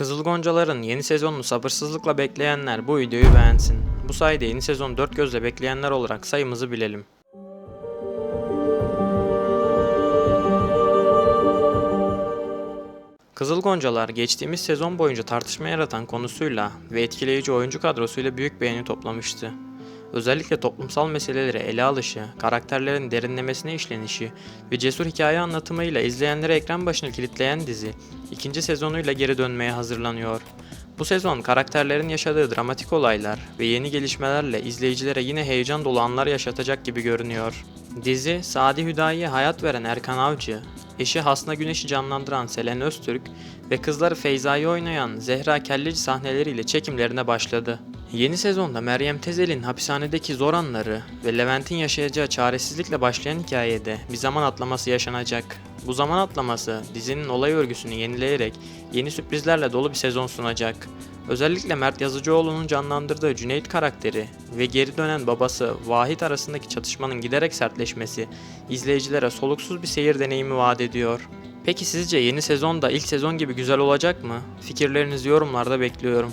Kızıl Goncalar'ın yeni sezonunu sabırsızlıkla bekleyenler bu videoyu beğensin. Bu sayede yeni sezon dört gözle bekleyenler olarak sayımızı bilelim. Kızıl Goncalar geçtiğimiz sezon boyunca tartışma yaratan konusuyla ve etkileyici oyuncu kadrosuyla büyük beğeni toplamıştı. Özellikle toplumsal meseleleri ele alışı, karakterlerin derinlemesine işlenişi ve cesur hikaye anlatımıyla izleyenleri ekran başına kilitleyen dizi, ikinci sezonuyla geri dönmeye hazırlanıyor. Bu sezon karakterlerin yaşadığı dramatik olaylar ve yeni gelişmelerle izleyicilere yine heyecan dolu anlar yaşatacak gibi görünüyor. Dizi, Sadi Hüdayi'ye hayat veren Erkan Avcı, eşi Hasna Güneş'i canlandıran Selen Öztürk ve kızları Feyza'yı oynayan Zehra Kelleci sahneleriyle çekimlerine başladı. Yeni sezonda Meryem Tezel'in hapishanedeki zor anları ve Levent'in yaşayacağı çaresizlikle başlayan hikayede bir zaman atlaması yaşanacak. Bu zaman atlaması dizinin olay örgüsünü yenileyerek yeni sürprizlerle dolu bir sezon sunacak. Özellikle Mert Yazıcıoğlu'nun canlandırdığı Cüneyt karakteri ve geri dönen babası Vahit arasındaki çatışmanın giderek sertleşmesi izleyicilere soluksuz bir seyir deneyimi vaat ediyor. Peki sizce yeni sezon da ilk sezon gibi güzel olacak mı? Fikirlerinizi yorumlarda bekliyorum.